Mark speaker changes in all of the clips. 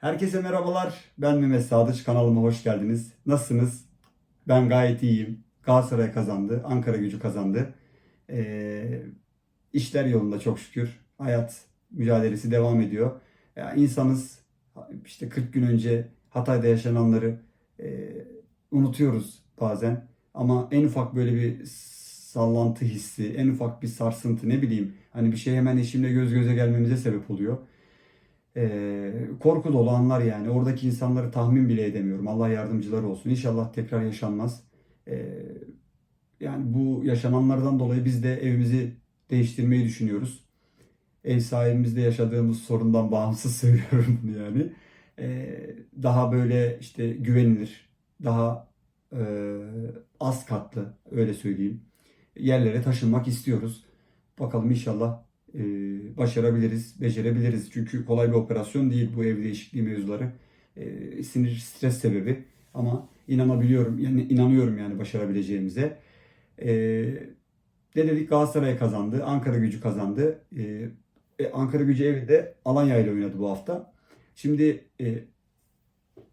Speaker 1: Herkese merhabalar. Ben Mehmet Sadıç. Kanalıma hoş geldiniz. Nasılsınız? Ben gayet iyiyim. Galatasaray kazandı. Ankara gücü kazandı. Ee, işler yolunda çok şükür. Hayat mücadelesi devam ediyor. Ya insanız. İşte 40 gün önce Hatay'da yaşananları e, unutuyoruz bazen. Ama en ufak böyle bir sallantı hissi, en ufak bir sarsıntı ne bileyim. Hani bir şey hemen eşimle göz göze gelmemize sebep oluyor. Ee, korku dolu anlar yani. Oradaki insanları tahmin bile edemiyorum. Allah yardımcıları olsun. İnşallah tekrar yaşanmaz. Ee, yani bu yaşananlardan dolayı biz de evimizi değiştirmeyi düşünüyoruz. Ev sahibimizle yaşadığımız sorundan bağımsız söylüyorum bunu yani. Ee, daha böyle işte güvenilir, daha e, az katlı öyle söyleyeyim yerlere taşınmak istiyoruz. Bakalım inşallah e, başarabiliriz, becerebiliriz. Çünkü kolay bir operasyon değil bu ev değişikliği mevzuları. E, sinir, stres sebebi ama inanabiliyorum, yani inanıyorum yani başarabileceğimize. E, ne dedik Galatasaray kazandı, Ankara gücü kazandı. E, Ankara gücü evinde Alanya ile oynadı bu hafta. Şimdi e,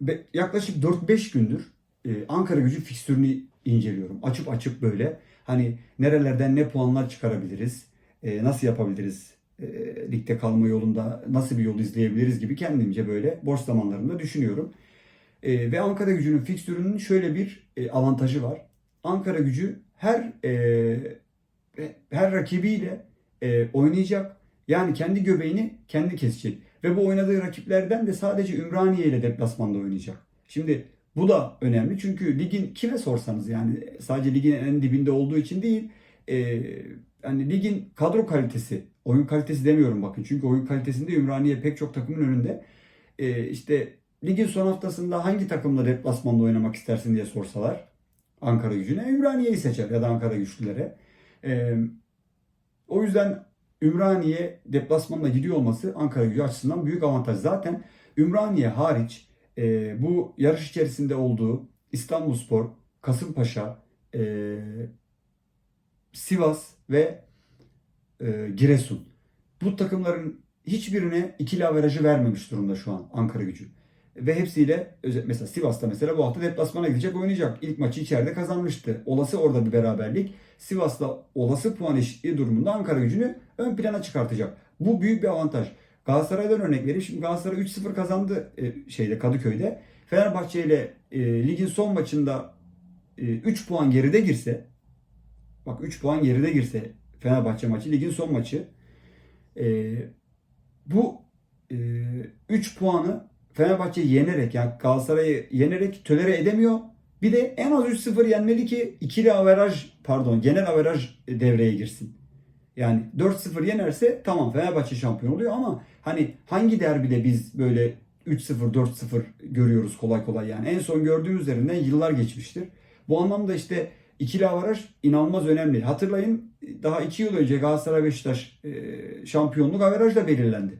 Speaker 1: be- yaklaşık 4-5 gündür e, Ankara gücü fikstürünü inceliyorum. Açıp açıp böyle hani nerelerden ne puanlar çıkarabiliriz, e, nasıl yapabiliriz, e, ligde kalma yolunda nasıl bir yol izleyebiliriz gibi kendimce böyle boş zamanlarımda düşünüyorum. E, ve Ankara gücünün fikstürünün şöyle bir e, avantajı var. Ankara gücü her e, her rakibiyle e, oynayacak. Yani kendi göbeğini kendi kesecek. Ve bu oynadığı rakiplerden de sadece Ümraniye ile deplasmanda oynayacak. Şimdi bu da önemli çünkü ligin kime sorsanız yani sadece ligin en dibinde olduğu için değil e, yani ligin kadro kalitesi, oyun kalitesi demiyorum bakın çünkü oyun kalitesinde Ümraniye pek çok takımın önünde. E, işte ligin son haftasında hangi takımla deplasmanda oynamak istersin diye sorsalar Ankara gücüne Ümraniye'yi seçer ya da Ankara güçlülere. E, o yüzden Ümraniye deplasmanla gidiyor olması Ankara gücü açısından büyük avantaj. Zaten Ümraniye hariç e, bu yarış içerisinde olduğu İstanbulspor, Kasımpaşa, e, Sivas ve e, Giresun. Bu takımların hiçbirine ikili averajı vermemiş durumda şu an Ankara gücü. Ve hepsiyle mesela Sivas'ta mesela bu hafta deplasmana gidecek oynayacak. İlk maçı içeride kazanmıştı. Olası orada bir beraberlik. Sivas'la olası puan eşitliği durumunda Ankara gücünü ön plana çıkartacak. Bu büyük bir avantaj. Galatasaray'dan örnek vereyim. Şimdi Galatasaray 3-0 kazandı e, şeyde Kadıköy'de. Fenerbahçe ile e, ligin son maçında e, 3 puan geride girse bak 3 puan geride girse Fenerbahçe maçı ligin son maçı e, bu e, 3 puanı Fenerbahçe yenerek yani Galatasaray'ı yenerek tölere edemiyor. Bir de en az 3-0 yenmeli ki ikili averaj pardon genel averaj devreye girsin. Yani 4-0 yenerse tamam Fenerbahçe şampiyon oluyor ama hani hangi derbide biz böyle 3-0 4-0 görüyoruz kolay kolay yani. En son gördüğümüz üzerinden yıllar geçmiştir. Bu anlamda işte ikili avaraj inanılmaz önemli. Hatırlayın daha 2 yıl önce Galatasaray Beşiktaş e, şampiyonluk averajla belirlendi.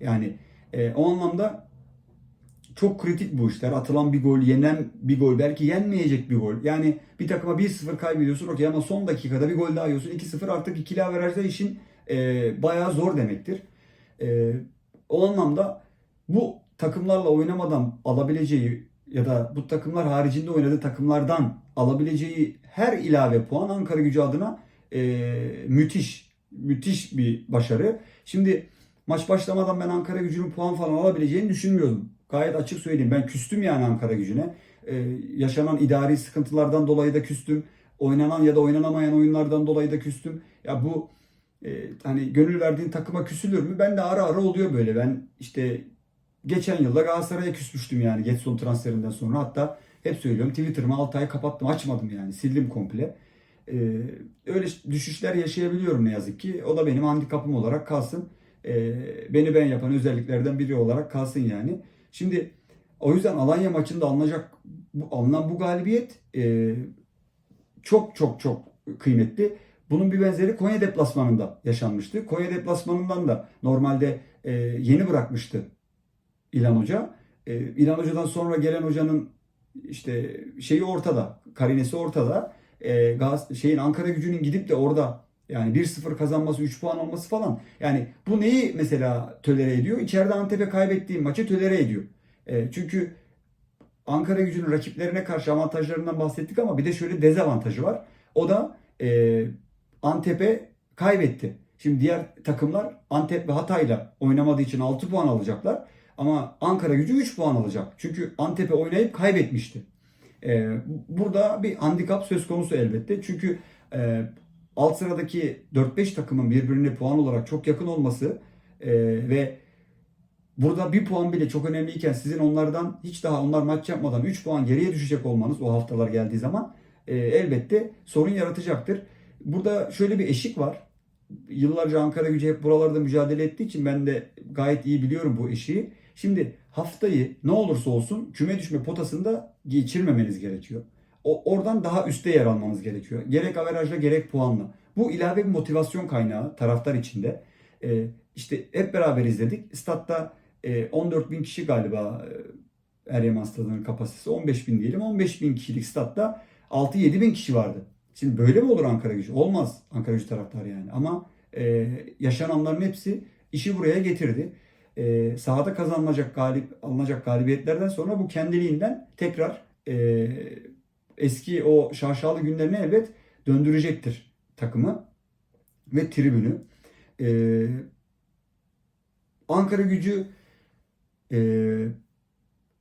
Speaker 1: Yani e, o anlamda çok kritik bu işler. Atılan bir gol, yenen bir gol, belki yenmeyecek bir gol. Yani bir takıma 1-0 kaybediyorsun okey ama son dakikada bir gol daha yiyorsun. 2-0 artık ikili averajda işin e, bayağı zor demektir. E, o anlamda bu takımlarla oynamadan alabileceği ya da bu takımlar haricinde oynadığı takımlardan alabileceği her ilave puan Ankara gücü adına e, müthiş. Müthiş bir başarı. Şimdi maç başlamadan ben Ankara gücünün puan falan alabileceğini düşünmüyordum. Gayet açık söyleyeyim. Ben küstüm yani Ankara gücüne. Ee, yaşanan idari sıkıntılardan dolayı da küstüm. Oynanan ya da oynanamayan oyunlardan dolayı da küstüm. Ya bu e, hani gönül verdiğin takıma küsülür mü? Ben de ara ara oluyor böyle. Ben işte geçen yılda Galatasaray'a küsmüştüm yani Getson transferinden sonra. Hatta hep söylüyorum Twitter'ımı 6 ay kapattım. Açmadım yani. Sildim komple. Ee, öyle düşüşler yaşayabiliyorum ne yazık ki. O da benim handikapım olarak kalsın. Ee, beni ben yapan özelliklerden biri olarak kalsın yani. Şimdi o yüzden Alanya maçında alınacak bu, alınan bu galibiyet e, çok çok çok kıymetli. Bunun bir benzeri Konya deplasmanında yaşanmıştı. Konya deplasmanından da normalde e, yeni bırakmıştı İlhan Hoca. E, İlhan Hoca'dan sonra gelen hocanın işte şeyi ortada, karinesi ortada. E, Gaz, şeyin Ankara gücünün gidip de orada yani 1-0 kazanması, 3 puan olması falan. Yani bu neyi mesela tölere ediyor? İçeride Antep'e kaybettiği maçı tölere ediyor. E, çünkü Ankara gücünün rakiplerine karşı avantajlarından bahsettik ama bir de şöyle dezavantajı var. O da e, Antep'e kaybetti. Şimdi diğer takımlar Antep ve Hatay'la oynamadığı için 6 puan alacaklar. Ama Ankara gücü 3 puan alacak. Çünkü Antep'e oynayıp kaybetmişti. E, burada bir handikap söz konusu elbette. Çünkü e, alt sıradaki 4-5 takımın birbirine puan olarak çok yakın olması e, ve burada bir puan bile çok önemliyken sizin onlardan hiç daha onlar maç yapmadan 3 puan geriye düşecek olmanız o haftalar geldiği zaman e, elbette sorun yaratacaktır. Burada şöyle bir eşik var. Yıllarca Ankara gücü hep buralarda mücadele ettiği için ben de gayet iyi biliyorum bu eşiği. Şimdi haftayı ne olursa olsun küme düşme potasında geçirmemeniz gerekiyor. O, oradan daha üstte yer almanız gerekiyor. Gerek averajla gerek puanla. Bu ilave bir motivasyon kaynağı taraftar içinde. Ee, işte hep beraber izledik. Statta e, 14 bin kişi galiba e, Eryaman Stadı'nın kapasitesi 15 bin diyelim. 15 bin kişilik statta 6-7 bin kişi vardı. Şimdi böyle mi olur Ankara gücü? Olmaz Ankara gücü taraftarı yani. Ama e, yaşananların hepsi işi buraya getirdi. E, sahada kazanılacak galip alınacak galibiyetlerden sonra bu kendiliğinden tekrar e, eski o şaşalı günlerine elbet döndürecektir takımı ve tribünü. E, Ankara gücü e,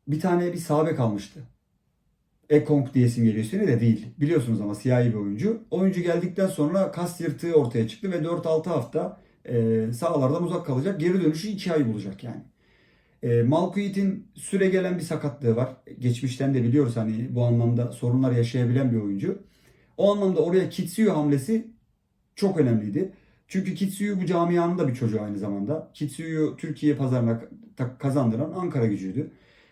Speaker 1: bir tane bir sahabe kalmıştı. Ekong diye isim geliyor üstüne de değil. Biliyorsunuz ama siyahi bir oyuncu. Oyuncu geldikten sonra kas yırtığı ortaya çıktı ve 4-6 hafta e, sahalardan uzak kalacak. Geri dönüşü 2 ay bulacak yani. E, Malkuit'in süre gelen bir sakatlığı var. Geçmişten de biliyoruz hani bu anlamda sorunlar yaşayabilen bir oyuncu. O anlamda oraya Kitsuyu hamlesi çok önemliydi. Çünkü Kitsuyu bu camianın da bir çocuğu aynı zamanda. Kitsuyu'yu Türkiye pazarına kazandıran Ankara gücüydü.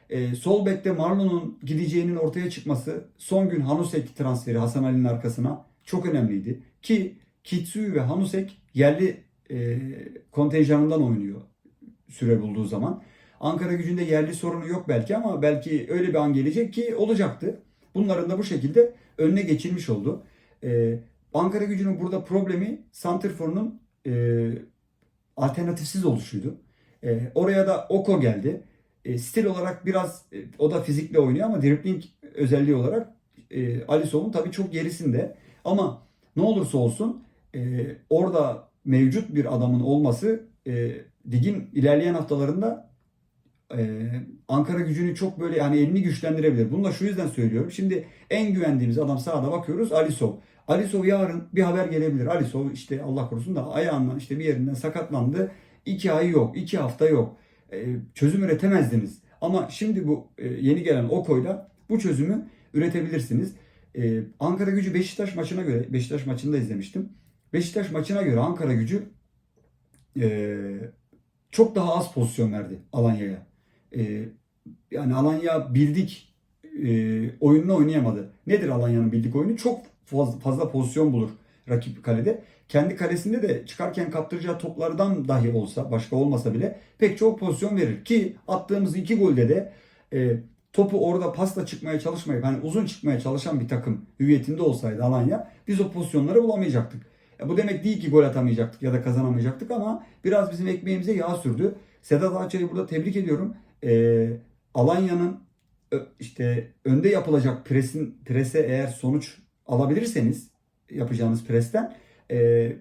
Speaker 1: E, sol bekte Marlon'un gideceğinin ortaya çıkması son gün Hanusek transferi Hasan Ali'nin arkasına çok önemliydi. Ki Kitsuyu ve Hanusek yerli e, kontenjanından oynuyor süre bulduğu zaman. Ankara gücünde yerli sorunu yok belki ama belki öyle bir an gelecek ki olacaktı. Bunların da bu şekilde önüne geçilmiş oldu. Ee, Ankara gücünün burada problemi Santrfor'un e, alternatifsiz oluşuydu. E, oraya da Oko geldi. E, stil olarak biraz e, o da fizikle oynuyor ama dribbling özelliği olarak e, Alisson'un tabii çok gerisinde. Ama ne olursa olsun e, orada mevcut bir adamın olması e, ligin ilerleyen haftalarında e, Ankara gücünü çok böyle hani elini güçlendirebilir. Bunu da şu yüzden söylüyorum. Şimdi en güvendiğimiz adam sahada bakıyoruz Alisov. Alisov yarın bir haber gelebilir. Alisov işte Allah korusun da ayağından işte bir yerinden sakatlandı. İki ay yok, iki hafta yok. E, çözüm üretemezdiniz. Ama şimdi bu e, yeni gelen Oko'yla bu çözümü üretebilirsiniz. E, Ankara gücü Beşiktaş maçına göre, Beşiktaş maçını da izlemiştim. Beşiktaş maçına göre Ankara gücü e, çok daha az pozisyon verdi Alanya'ya. E, yani Alanya bildik e, oyununu oynayamadı. Nedir Alanya'nın bildik oyunu? Çok fazla, fazla pozisyon bulur rakip kalede. Kendi kalesinde de çıkarken kaptıracağı toplardan dahi olsa, başka olmasa bile pek çok pozisyon verir. Ki attığımız iki golde de e, topu orada pasla çıkmaya çalışmayıp hani uzun çıkmaya çalışan bir takım hüviyetinde olsaydı Alanya biz o pozisyonları bulamayacaktık. Ya bu demek değil ki gol atamayacaktık ya da kazanamayacaktık ama biraz bizim ekmeğimize yağ sürdü. Sedat Ağaçay'ı burada tebrik ediyorum. Ee, Alanya'nın işte önde yapılacak presin prese eğer sonuç alabilirseniz yapacağınız presten e,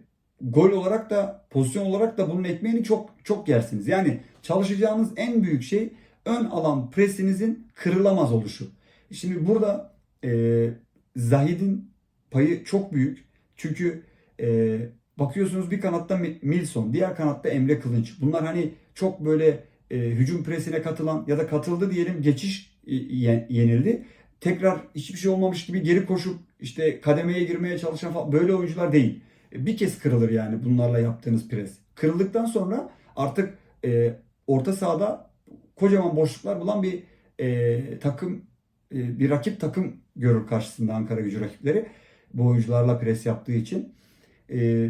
Speaker 1: gol olarak da pozisyon olarak da bunun ekmeğini çok çok yersiniz. Yani çalışacağınız en büyük şey ön alan presinizin kırılamaz oluşu. Şimdi burada e, Zahid'in payı çok büyük. Çünkü e, bakıyorsunuz bir kanatta Mi- Milson, diğer kanatta Emre Kılınç. Bunlar hani çok böyle e, hücum presine katılan ya da katıldı diyelim geçiş e, ye- yenildi. Tekrar hiçbir şey olmamış gibi geri koşup işte kademeye girmeye çalışan falan böyle oyuncular değil. E, Bir kez kırılır yani bunlarla yaptığınız pres. Kırıldıktan sonra artık e, orta sahada kocaman boşluklar bulan bir e, takım e, bir rakip takım görür karşısında Ankara gücü rakipleri. Bu oyuncularla pres yaptığı için. E,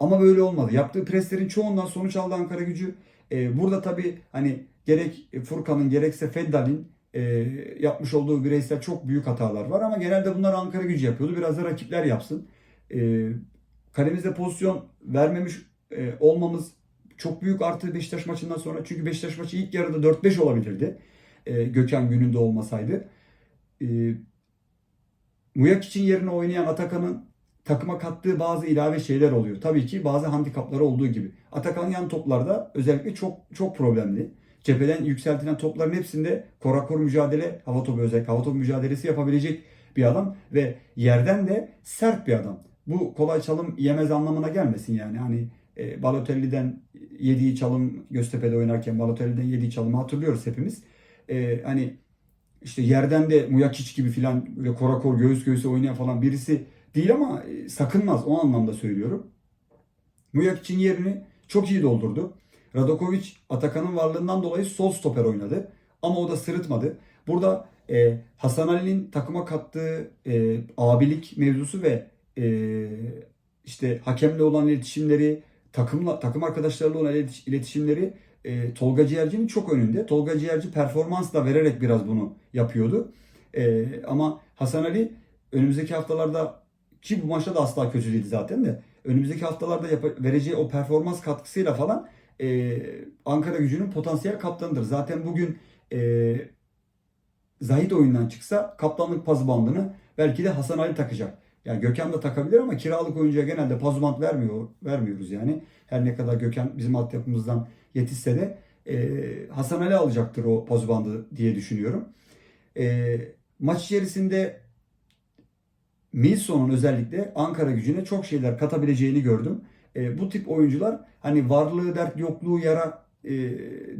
Speaker 1: ama böyle olmadı. Yaptığı preslerin çoğundan sonuç aldı Ankara gücü. E, burada tabii hani gerek Furkan'ın gerekse Feddal'in e, yapmış olduğu bireysel çok büyük hatalar var ama genelde bunlar Ankara gücü yapıyordu. Biraz da rakipler yapsın. E, kalemizde pozisyon vermemiş e, olmamız çok büyük artı Beşiktaş maçından sonra. Çünkü Beşiktaş maçı ilk yarıda 4-5 olabilirdi. e, Gökhan gününde olmasaydı. E, Muyak için yerine oynayan Atakan'ın takıma kattığı bazı ilave şeyler oluyor. Tabii ki bazı handikapları olduğu gibi. Atakan yan toplarda özellikle çok çok problemli. Cepheden yükseltilen topların hepsinde korakor mücadele, hava topu özellikle hava topu mücadelesi yapabilecek bir adam ve yerden de sert bir adam. Bu kolay çalım yemez anlamına gelmesin yani. Hani e, Balotelli'den yediği çalım Göztepe'de oynarken Balotelli'den yediği çalımı hatırlıyoruz hepimiz. E, hani işte yerden de Muyakiç gibi filan böyle korakor göğüs göğüse oynayan falan birisi değil ama e, sakınmaz o anlamda söylüyorum. Muyakiç'in yerini çok iyi doldurdu. Radokovic Atakan'ın varlığından dolayı sol stoper oynadı. Ama o da sırıtmadı. Burada e, Hasan Ali'nin takıma kattığı e, abilik mevzusu ve e, işte hakemle olan iletişimleri, takımla takım arkadaşlarıyla olan iletiş- iletişimleri e, Tolga Ciğerci'nin çok önünde. Tolga Ciğerci performans da vererek biraz bunu yapıyordu. E, ama Hasan Ali önümüzdeki haftalarda ki bu maçta da asla kötü değildi zaten de önümüzdeki haftalarda yap- vereceği o performans katkısıyla falan e, Ankara gücünün potansiyel kaptanıdır. Zaten bugün e, Zahid oyundan çıksa kaptanlık pazı bandını belki de Hasan Ali takacak. Yani Gökhan da takabilir ama kiralık oyuncuya genelde pazubant vermiyor, vermiyoruz yani. Her ne kadar Gökhan bizim altyapımızdan yetişse de e, Hasan Ali alacaktır o pazubandı diye düşünüyorum. E, maç içerisinde Milson'un özellikle Ankara gücüne çok şeyler katabileceğini gördüm. E, bu tip oyuncular hani varlığı dert yokluğu yara e,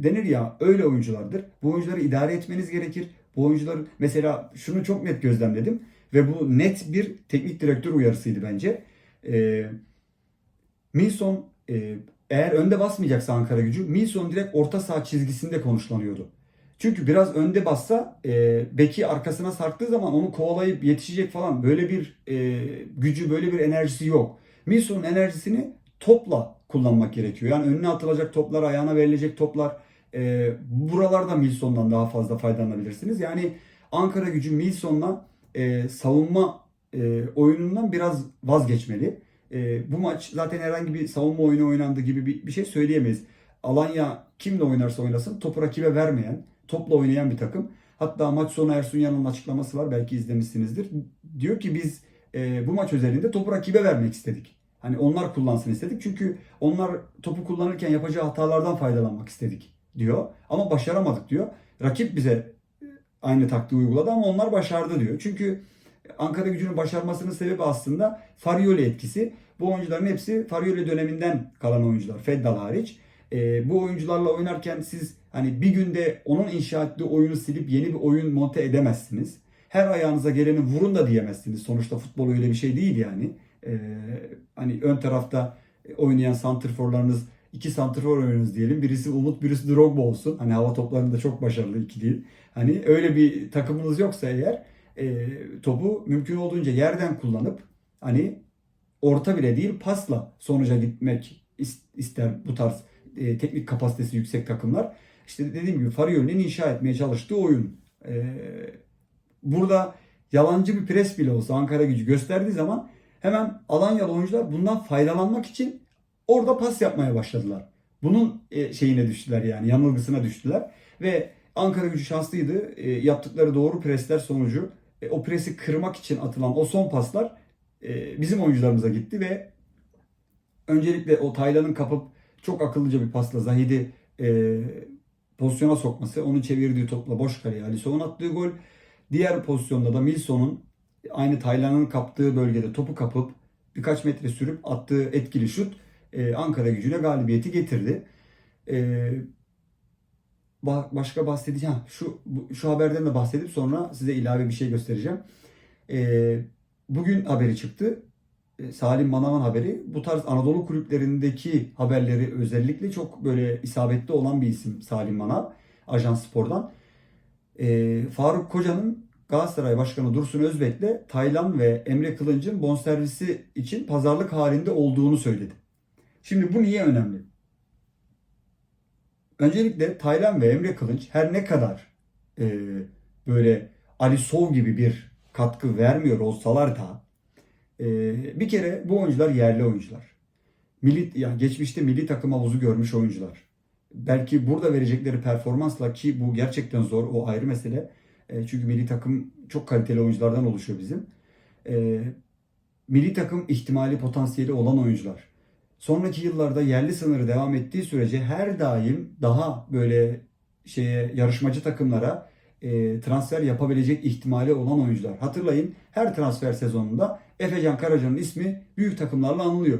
Speaker 1: denir ya öyle oyunculardır. Bu oyuncuları idare etmeniz gerekir. Bu oyuncuların mesela şunu çok net gözlemledim ve bu net bir teknik direktör uyarısıydı bence. E, Milson e, eğer önde basmayacaksa Ankara gücü Milson direkt orta saha çizgisinde konuşlanıyordu. Çünkü biraz önde bassa e, beki arkasına sarktığı zaman onu kovalayıp yetişecek falan böyle bir e, gücü böyle bir enerjisi yok. Milson'un enerjisini topla kullanmak gerekiyor. Yani önüne atılacak toplar, ayağına verilecek toplar e, buralarda Milson'dan daha fazla faydalanabilirsiniz. Yani Ankara gücü Milson'la e, savunma e, oyunundan biraz vazgeçmeli. E, bu maç zaten herhangi bir savunma oyunu oynandığı gibi bir, bir şey söyleyemeyiz. Alanya kimle oynarsa oynasın topu rakibe vermeyen, topla oynayan bir takım. Hatta maç sonu Ersun Yanal'ın açıklaması var belki izlemişsinizdir. Diyor ki biz e, bu maç özelinde topu rakibe vermek istedik. Hani onlar kullansın istedik. Çünkü onlar topu kullanırken yapacağı hatalardan faydalanmak istedik diyor. Ama başaramadık diyor. Rakip bize aynı taktiği uyguladı ama onlar başardı diyor. Çünkü Ankara gücünün başarmasının sebebi aslında Farioli etkisi. Bu oyuncuların hepsi Farioli döneminden kalan oyuncular. Feddal hariç. Ee, bu oyuncularla oynarken siz hani bir günde onun inşa ettiği oyunu silip yeni bir oyun monte edemezsiniz. Her ayağınıza geleni vurun da diyemezsiniz. Sonuçta futbol öyle bir şey değil yani. Ee, hani ön tarafta oynayan santrforlarınız iki santrfor oynuyorsunuz diyelim. Birisi Umut, birisi Drogba olsun. Hani hava toplarında çok başarılı iki değil. Hani öyle bir takımınız yoksa eğer e, topu mümkün olduğunca yerden kullanıp hani orta bile değil pasla sonuca gitmek is- ister bu tarz e, teknik kapasitesi yüksek takımlar. İşte dediğim gibi Farioli'nin inşa etmeye çalıştığı oyun. E, burada yalancı bir pres bile olsa Ankara gücü gösterdiği zaman hemen Alanyalı oyuncular bundan faydalanmak için orada pas yapmaya başladılar. Bunun e, şeyine düştüler yani yanılgısına düştüler ve Ankara gücü şanslıydı. E, yaptıkları doğru presler sonucu e, o presi kırmak için atılan o son paslar bizim oyuncularımıza gitti ve öncelikle o Taylan'ın kapıp çok akıllıca bir pasla Zahid'i pozisyona sokması, onu çevirdiği topla boş kaleye Alisson'un attığı gol. Diğer pozisyonda da Milson'un aynı Taylan'ın kaptığı bölgede topu kapıp birkaç metre sürüp attığı etkili şut e, Ankara gücüne galibiyeti getirdi. E, ba- başka bahsedeceğim. Şu bu- şu haberden de bahsedip sonra size ilave bir şey göstereceğim. E, bugün haberi çıktı. E, Salim Manaman haberi. Bu tarz Anadolu kulüplerindeki haberleri özellikle çok böyle isabetli olan bir isim Salim Manav. Ajans Spor'dan. E, Faruk Koca'nın Galatasaray Başkanı Dursun Özbek'le Taylan ve Emre Kılınç'ın bonservisi için pazarlık halinde olduğunu söyledi. Şimdi bu niye önemli? Öncelikle Taylan ve Emre Kılınç her ne kadar e, böyle Ali Sov gibi bir katkı vermiyor olsalar da e, bir kere bu oyuncular yerli oyuncular. Milli, yani geçmişte milli takım havuzu görmüş oyuncular. belki burada verecekleri performansla ki bu gerçekten zor o ayrı mesele. E, çünkü milli takım çok kaliteli oyunculardan oluşuyor bizim. E, milli takım ihtimali potansiyeli olan oyuncular. Sonraki yıllarda yerli sınırı devam ettiği sürece her daim daha böyle şeye yarışmacı takımlara e, transfer yapabilecek ihtimali olan oyuncular. Hatırlayın her transfer sezonunda Efecan Karaca'nın ismi büyük takımlarla anılıyor.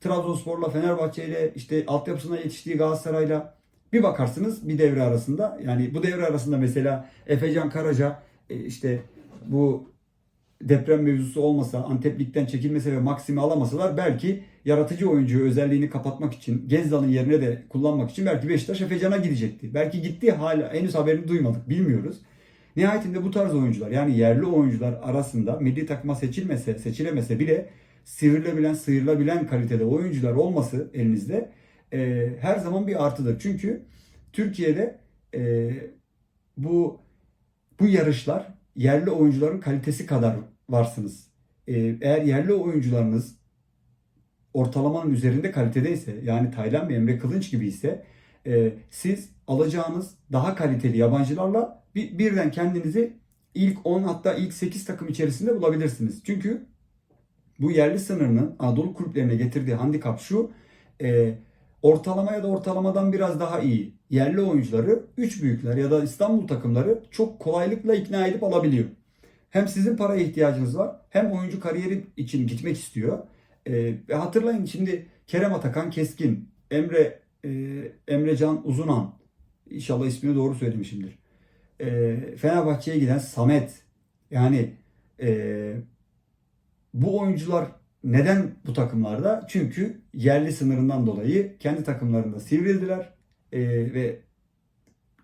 Speaker 1: Trabzonspor'la Fenerbahçe'yle işte altyapısına yetiştiği Galatasaray'la bir bakarsınız bir devre arasında yani bu devre arasında mesela Efecan Karaca e, işte bu deprem mevzusu olmasa, Anteplik'ten çekilmese ve Maksim'i alamasalar belki yaratıcı oyuncu özelliğini kapatmak için, Gezdal'ın yerine de kullanmak için belki Beşiktaş Efecan'a gidecekti. Belki gitti hala henüz haberini duymadık, bilmiyoruz. Nihayetinde bu tarz oyuncular yani yerli oyuncular arasında milli takıma seçilmese, seçilemese bile sivrilebilen, sıyrılabilen kalitede oyuncular olması elinizde e, her zaman bir artıdır. Çünkü Türkiye'de e, bu bu yarışlar yerli oyuncuların kalitesi kadar varsınız. Ee, eğer yerli oyuncularınız ortalamanın üzerinde kalitedeyse yani Taylan ve Emre Kılınç gibi ise e, siz alacağınız daha kaliteli yabancılarla bir, birden kendinizi ilk 10 hatta ilk 8 takım içerisinde bulabilirsiniz. Çünkü bu yerli sınırının Anadolu kulüplerine getirdiği handikap şu e, ortalama ya da ortalamadan biraz daha iyi yerli oyuncuları 3 büyükler ya da İstanbul takımları çok kolaylıkla ikna edip alabiliyor. Hem sizin paraya ihtiyacınız var hem oyuncu kariyeri için gitmek istiyor. Ve hatırlayın şimdi Kerem Atakan Keskin, Emre e, Emrecan Uzunan, inşallah ismini doğru söylemişimdir. E, Fenerbahçe'ye giden Samet, yani e, bu oyuncular neden bu takımlarda? Çünkü yerli sınırından dolayı kendi takımlarında sivrildiler e, ve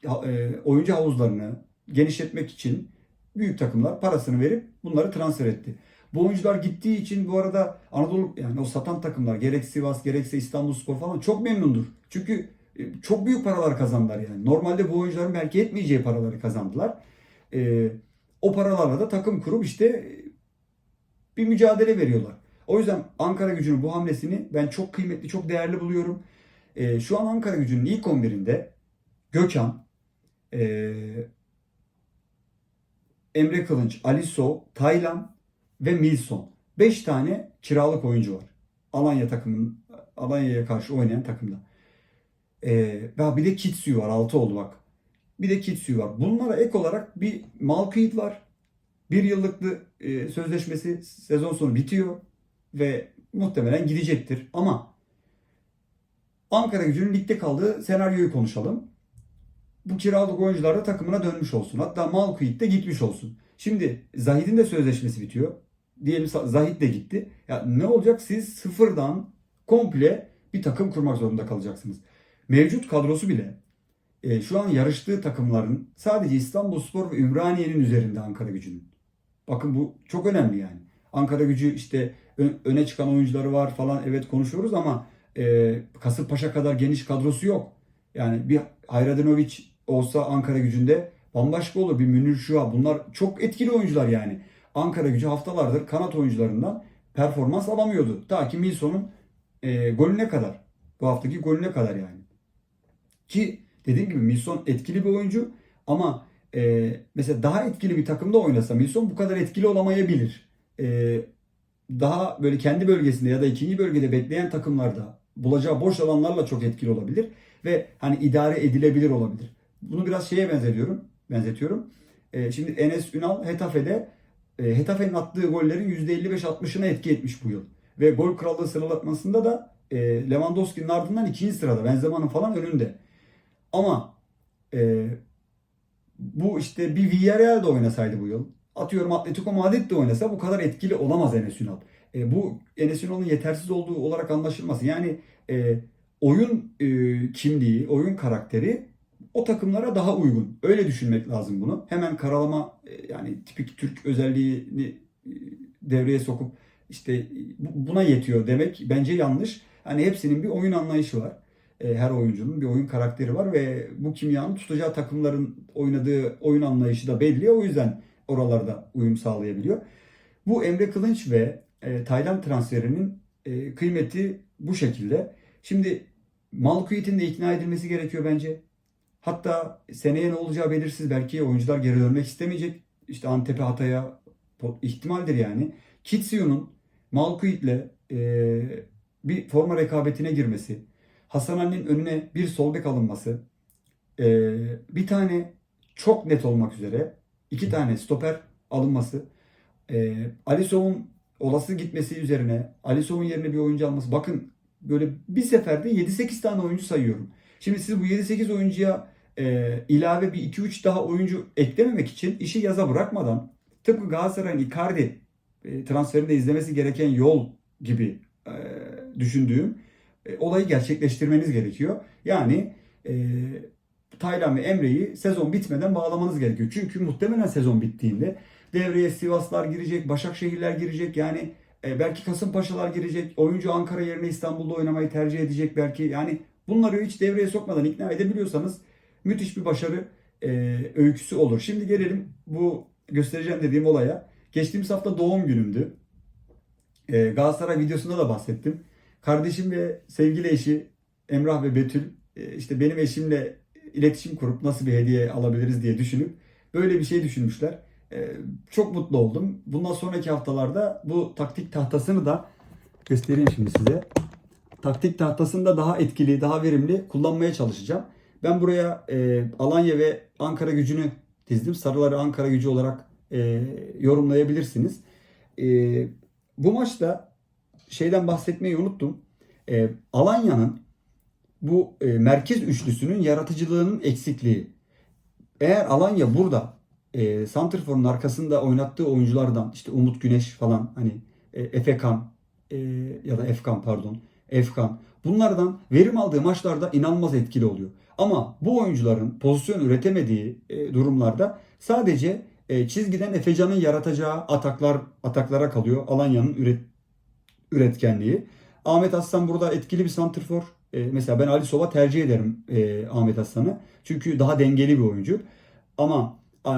Speaker 1: e, oyuncu havuzlarını genişletmek için büyük takımlar parasını verip bunları transfer etti. Bu oyuncular gittiği için bu arada Anadolu yani o satan takımlar gerek Sivas gerekse İstanbulspor falan çok memnundur. Çünkü çok büyük paralar kazandılar yani. Normalde bu oyuncuların belki etmeyeceği paraları kazandılar. E, o paralarla da takım kurup işte e, bir mücadele veriyorlar. O yüzden Ankara gücünün bu hamlesini ben çok kıymetli, çok değerli buluyorum. E, şu an Ankara gücünün ilk 11'inde Gökhan, e, Emre Kılınç, Alisov, Taylan ve Milson. 5 tane kiralık oyuncu var. Alanya takımının Alanya'ya karşı oynayan takımda. Ee, ve bir de Kitsuyu var. 6 oldu bak. Bir de Kitsuyu var. Bunlara ek olarak bir Malkıyit var. Bir yıllık e, sözleşmesi sezon sonu bitiyor. Ve muhtemelen gidecektir. Ama Ankara gücünün ligde kaldığı senaryoyu konuşalım bu kiralık oyuncular da takımına dönmüş olsun. Hatta Malkuit de gitmiş olsun. Şimdi Zahid'in de sözleşmesi bitiyor. Diyelim Zahid de gitti. Ya ne olacak? Siz sıfırdan komple bir takım kurmak zorunda kalacaksınız. Mevcut kadrosu bile e, şu an yarıştığı takımların sadece İstanbulspor ve Ümraniye'nin üzerinde Ankara gücünün. Bakın bu çok önemli yani. Ankara gücü işte öne çıkan oyuncuları var falan evet konuşuyoruz ama e, Kasımpaşa kadar geniş kadrosu yok. Yani bir Hayradinovic olsa Ankara gücünde bambaşka olur. Bir Münir Şua bunlar çok etkili oyuncular yani. Ankara gücü haftalardır kanat oyuncularından performans alamıyordu. Ta ki Milson'un e, golüne kadar. Bu haftaki golüne kadar yani. Ki dediğim gibi Milson etkili bir oyuncu ama e, mesela daha etkili bir takımda oynasa Milson bu kadar etkili olamayabilir. E, daha böyle kendi bölgesinde ya da ikinci bölgede bekleyen takımlarda bulacağı boş alanlarla çok etkili olabilir ve hani idare edilebilir olabilir. Bunu biraz şeye benzetiyorum. Benzetiyorum. E, şimdi Enes Ünal Hetafe'de e, Hetafe'nin attığı gollerin %55-60'ına etki etmiş bu yıl. Ve gol krallığı sıralamasında da e, Lewandowski'nin ardından ikinci sırada. Benzema'nın falan önünde. Ama e, bu işte bir Villarreal'de oynasaydı bu yıl. Atıyorum Atletico Madrid'de oynasa bu kadar etkili olamaz Enes Ünal. E, bu Enes Ünal'ın yetersiz olduğu olarak anlaşılması. Yani e, oyun e, kimliği, oyun karakteri o takımlara daha uygun. Öyle düşünmek lazım bunu. Hemen karalama e, yani tipik Türk özelliğini e, devreye sokup işte buna yetiyor demek bence yanlış. Hani hepsinin bir oyun anlayışı var. E, her oyuncunun bir oyun karakteri var ve bu kimyanın tutacağı takımların oynadığı oyun anlayışı da belli. O yüzden oralarda uyum sağlayabiliyor. Bu Emre Kılınç ve e, Tayland transferinin e, kıymeti bu şekilde. Şimdi Malkuit'in de ikna edilmesi gerekiyor bence. Hatta seneye ne olacağı belirsiz. Belki oyuncular geri dönmek istemeyecek. İşte Antep'e, Hatay'a ihtimaldir yani. Kitsio'nun Malkuit'le e, bir forma rekabetine girmesi, Hasan Ali'nin önüne bir sol bek alınması, e, bir tane çok net olmak üzere iki tane stoper alınması, e, Alisson'un olası gitmesi üzerine Alisson'un yerine bir oyuncu alması. Bakın böyle bir seferde 7-8 tane oyuncu sayıyorum. Şimdi siz bu 7-8 oyuncuya e, ilave bir 2-3 daha oyuncu eklememek için işi yaza bırakmadan tıpkı Galatasaray'ın Icardi e, transferinde izlemesi gereken yol gibi e, düşündüğüm e, olayı gerçekleştirmeniz gerekiyor. Yani e, Taylan ve Emre'yi sezon bitmeden bağlamanız gerekiyor. Çünkü muhtemelen sezon bittiğinde devreye Sivaslar girecek, Başakşehirler girecek. Yani e, belki Kasımpaşalar girecek. Oyuncu Ankara yerine İstanbul'da oynamayı tercih edecek belki. Yani bunları hiç devreye sokmadan ikna edebiliyorsanız müthiş bir başarı e, öyküsü olur. Şimdi gelelim bu göstereceğim dediğim olaya. Geçtiğimiz hafta doğum günümdü. E, Galatasaray videosunda da bahsettim. Kardeşim ve sevgili eşi Emrah ve Betül e, işte benim eşimle iletişim kurup nasıl bir hediye alabiliriz diye düşünüp böyle bir şey düşünmüşler. E, çok mutlu oldum. Bundan sonraki haftalarda bu taktik tahtasını da göstereyim şimdi size. Taktik tahtasını da daha etkili, daha verimli kullanmaya çalışacağım. Ben buraya e, Alanya ve Ankara gücünü dizdim. Sarıları Ankara gücü olarak e, yorumlayabilirsiniz. E, bu maçta şeyden bahsetmeyi unuttum. E, Alanya'nın bu e, merkez üçlüsünün yaratıcılığının eksikliği. Eğer Alanya burada e, Santrfor'un arkasında oynattığı oyunculardan işte Umut Güneş falan hani e, Efekan e, ya da Efkan pardon Efkan bunlardan verim aldığı maçlarda inanılmaz etkili oluyor. Ama bu oyuncuların pozisyon üretemediği e, durumlarda sadece e, çizgiden Efecan'ın yaratacağı ataklar ataklara kalıyor. Alanya'nın üret, üretkenliği. Ahmet Aslan burada etkili bir santrfor. E, mesela ben Ali Sova tercih ederim e, Ahmet Aslan'ı. Çünkü daha dengeli bir oyuncu. Ama e,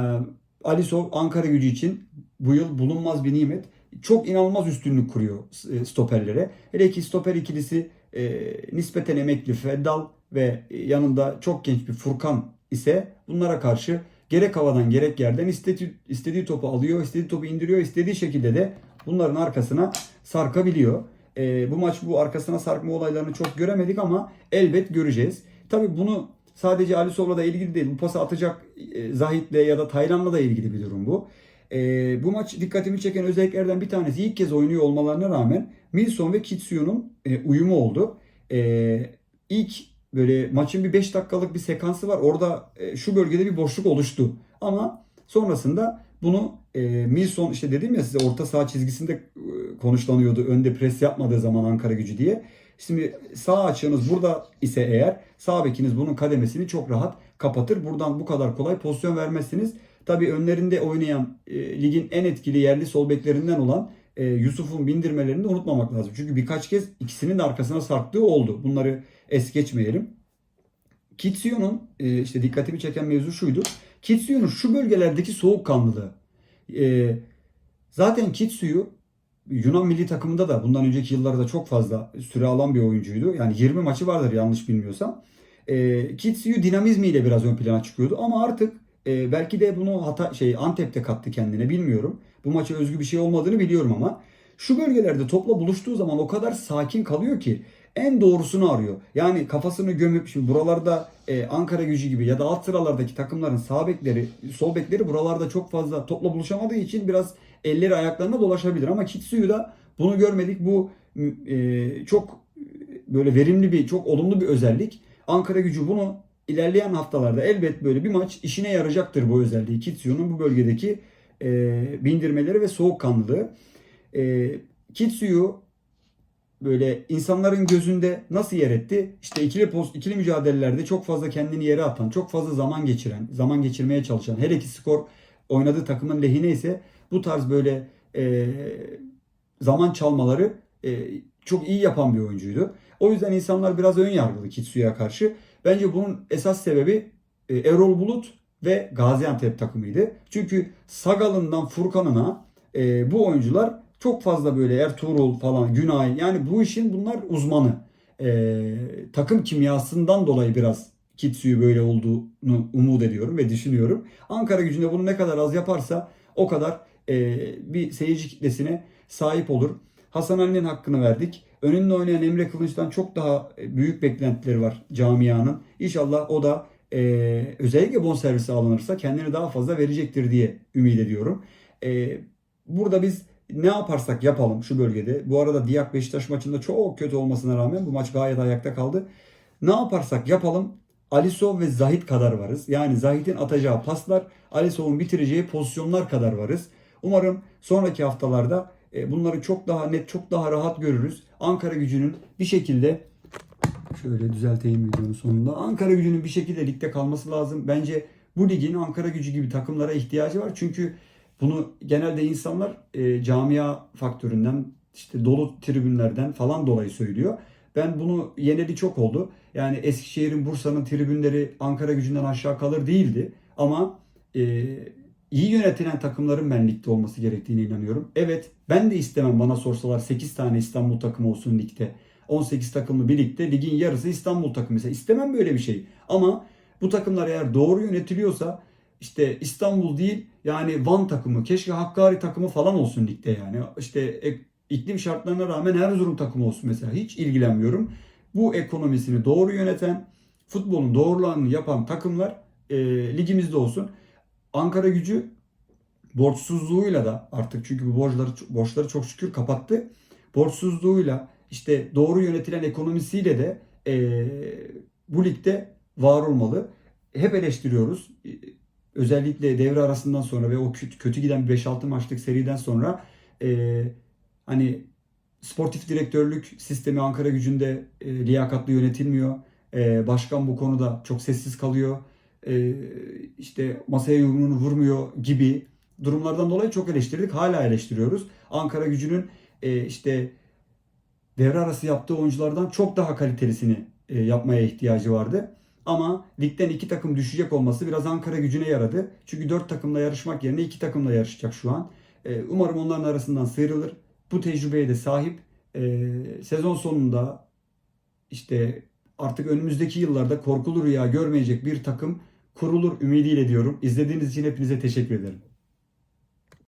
Speaker 1: Ali Sov Ankara gücü için bu yıl bulunmaz bir nimet. Çok inanılmaz üstünlük kuruyor e, stoperlere. Hele ki stoper ikilisi e, nispeten emekli Feddal ve yanında çok genç bir Furkan ise bunlara karşı gerek havadan gerek yerden istediği, istediği topu alıyor, istediği topu indiriyor, istediği şekilde de bunların arkasına sarkabiliyor. E, bu maç bu arkasına sarkma olaylarını çok göremedik ama elbet göreceğiz. Tabii bunu sadece Ali Sov'la da ilgili değil. Bu pası atacak e, Zahit'le ya da Taylan'la da ilgili bir durum bu. E, bu maç dikkatimi çeken özelliklerden bir tanesi ilk kez oynuyor olmalarına rağmen Milson ve Kitsuyo'nun e, uyumu oldu. E, ilk böyle maçın bir 5 dakikalık bir sekansı var. Orada e, şu bölgede bir boşluk oluştu. Ama sonrasında bunu e, Milson işte dedim ya size orta saha çizgisinde e, konuşlanıyordu. Önde pres yapmadığı zaman Ankara gücü diye. Şimdi sağ açığınız burada ise eğer sağ bekiniz bunun kademesini çok rahat kapatır. Buradan bu kadar kolay pozisyon vermezsiniz. Tabii önlerinde oynayan e, ligin en etkili yerli sol beklerinden olan e, Yusuf'un bindirmelerini de unutmamak lazım. Çünkü birkaç kez ikisinin de arkasına sarktığı oldu. Bunları es geçmeyelim. Kitsuyo'nun e, işte dikkatimi çeken mevzu şuydu. Kitsuyo'nun şu bölgelerdeki soğukkanlılığı. E, zaten Kitsuyu Yunan milli takımında da bundan önceki yıllarda çok fazla süre alan bir oyuncuydu. Yani 20 maçı vardır yanlış bilmiyorsam. E, Kitsuyu dinamizmiyle biraz ön plana çıkıyordu ama artık e, belki de bunu hata şey Antep'te kattı kendine bilmiyorum. Bu maça özgü bir şey olmadığını biliyorum ama şu bölgelerde topla buluştuğu zaman o kadar sakin kalıyor ki en doğrusunu arıyor. Yani kafasını gömüp şimdi buralarda e, Ankara gücü gibi ya da alt sıralardaki takımların sağ bekleri, sol bekleri buralarda çok fazla topla buluşamadığı için biraz elleri ayaklarına dolaşabilir. Ama Kitsuyu bunu görmedik. Bu e, çok böyle verimli bir, çok olumlu bir özellik. Ankara gücü bunu ilerleyen haftalarda elbet böyle bir maç işine yarayacaktır bu özelliği. Kitsuyu'nun bu bölgedeki e, bindirmeleri ve soğukkanlılığı. E, Kitsuyu böyle insanların gözünde nasıl yer etti? İşte ikili post, ikili mücadelelerde çok fazla kendini yere atan, çok fazla zaman geçiren, zaman geçirmeye çalışan, hele ki skor oynadığı takımın lehine ise bu tarz böyle e, zaman çalmaları e, çok iyi yapan bir oyuncuydu. O yüzden insanlar biraz ön yargılı Kitsu'ya karşı. Bence bunun esas sebebi e, Erol Bulut ve Gaziantep takımıydı. Çünkü Sagal'ından Furkan'ına e, bu oyuncular çok fazla böyle Ertuğrul falan, Günay yani bu işin bunlar uzmanı. e, takım kimyasından dolayı biraz Kitsu'yu böyle olduğunu umut ediyorum ve düşünüyorum. Ankara gücünde bunu ne kadar az yaparsa o kadar e, bir seyirci kitlesine sahip olur. Hasan Ali'nin hakkını verdik. Önünde oynayan Emre Kılınç'tan çok daha büyük beklentileri var camianın. İnşallah o da e, özellikle bonservisi alınırsa kendini daha fazla verecektir diye ümit ediyorum. E, burada biz ne yaparsak yapalım şu bölgede. Bu arada Diyak Beşiktaş maçında çok kötü olmasına rağmen bu maç gayet ayakta kaldı. Ne yaparsak yapalım Alisov ve Zahit kadar varız. Yani Zahit'in atacağı paslar, Alisov'un bitireceği pozisyonlar kadar varız. Umarım sonraki haftalarda e, bunları çok daha net, çok daha rahat görürüz. Ankara gücünün bir şekilde şöyle düzelteyim videonun sonunda. Ankara gücünün bir şekilde ligde kalması lazım. Bence bu ligin Ankara gücü gibi takımlara ihtiyacı var. Çünkü bunu genelde insanlar e, camia faktöründen, işte dolu tribünlerden falan dolayı söylüyor. Ben bunu yeneli çok oldu. Yani Eskişehir'in, Bursa'nın tribünleri Ankara gücünden aşağı kalır değildi. Ama e, iyi yönetilen takımların ben ligde olması gerektiğine inanıyorum. Evet ben de istemem bana sorsalar 8 tane İstanbul takımı olsun ligde. 18 takımlı bir ligde ligin yarısı İstanbul takımı. Mesela istemem böyle bir şey. Ama bu takımlar eğer doğru yönetiliyorsa işte İstanbul değil yani Van takımı, keşke Hakkari takımı falan olsun ligde yani. İşte iklim şartlarına rağmen Erzurum takımı olsun mesela. Hiç ilgilenmiyorum. Bu ekonomisini doğru yöneten, futbolun doğrularını yapan takımlar e, ligimizde olsun. Ankara gücü borçsuzluğuyla da artık çünkü bu borçları borçları çok şükür kapattı. Borçsuzluğuyla işte doğru yönetilen ekonomisiyle de e, bu ligde var olmalı. Hep eleştiriyoruz. Özellikle devre arasından sonra ve o kötü giden 5-6 maçlık seriden sonra e, hani sportif direktörlük sistemi Ankara gücünde e, liyakatlı yönetilmiyor. E, başkan bu konuda çok sessiz kalıyor. E, işte masaya yumruğunu vurmuyor gibi durumlardan dolayı çok eleştirdik. Hala eleştiriyoruz. Ankara gücünün e, işte devre arası yaptığı oyunculardan çok daha kalitelisini e, yapmaya ihtiyacı vardı. Ama ligden iki takım düşecek olması biraz Ankara gücüne yaradı. Çünkü dört takımla yarışmak yerine iki takımla yarışacak şu an. E, umarım onların arasından sıyrılır. Bu tecrübeye de sahip. E, sezon sonunda işte artık önümüzdeki yıllarda korkulu rüya görmeyecek bir takım kurulur ümidiyle diyorum. İzlediğiniz için hepinize teşekkür ederim.